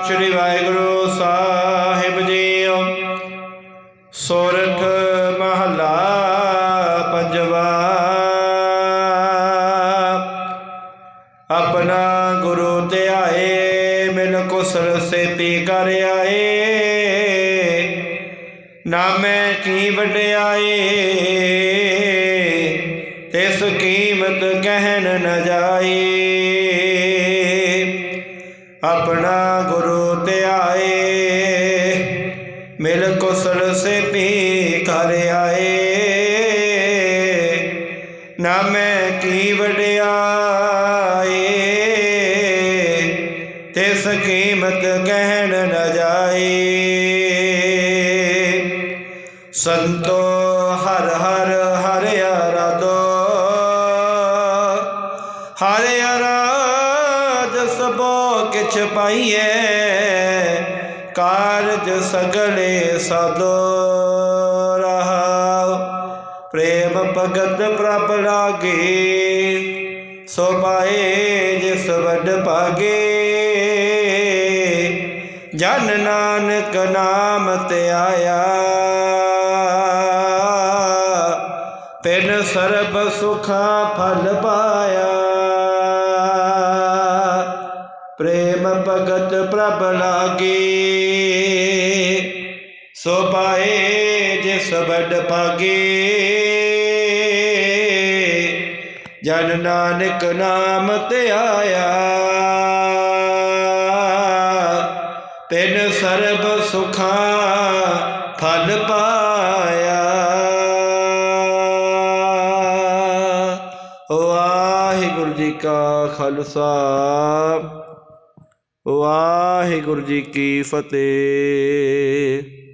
ਸ੍ਰੀ ਵਾਹਿਗੁਰੂ ਸਾਹਿਬ JIO. ਸੋਰਠ ਮਹਲਾ ਪੰਜਵਾ। ਆਪਣਾ ਗੁਰੂ ਧਿਆਏ, ਮਿਲ ਕੁਸਲ ਸੇਤੀ ਕਰ ਆਏ। ਨਾਮੈ ਕੀ ਵਡਿਆਏ, ਤਿਸ ਕੀਮਤ ਕਹਿਣ ਨ ਜਾਏ। ਆਪਣਾ ਗੁਰੂ ਧਿਆਏ ਮਿਲ ਕੁਸਲ ਸੇਤੀ ਕਰ ਆਏ। ਨਾਮੈ ਕੀ ਵਡਿਆਏ। ਤਿਸ ਕੀਮਤ ਕਹਿਣ ਨ ਜਾਏ। ਸੰਤੋ ਹਰ ਹਰ ਹਰ ਅਰਾਧੋ ਹਰ ਅਰਾਧ ਸਭੋ ਕਿਛ ਪਾਈਐ, ਕਾਰਜ ਸਗਲੇ ਸਾਧੋ ਰਹਾਉ। ਪ੍ਰੇਮ ਭਗਤ ਪ੍ਰਭ ਲਾਗੇ, ਸੋ ਪਾਏ ਜਿਸ ਵੱਡ ਪਾਗੇ ਜਨ ਨਾਨਕ ਨਾਮ ਤੇ ਆਇਆ ਪਿਨ ਸਰਬ ਸੁਖਾ ਫਲ ਪਾ ਪ੍ਰੇਮ ਭਗਤ ਪ੍ਰਭ ਲਾਗੇ। ਸੋ ਪਾਏ ਜਿਸ ਵੱਡ ਪਾਗੇ ਜਨ ਨਾਨਕ ਨਾਮ ਤੇ ਆਇਆ। ਪਿਨ ਸਰਬ ਸੁਖਾ ਫਲ ਪਾਇਆ। ਵਾਹਿਗੁਰੂ ਜੀ ਕਾ ਖਾਲਸਾ। ਵਾਹਿਗੁਰੂ ਜੀ ਕੀ ਫਤਿਹ।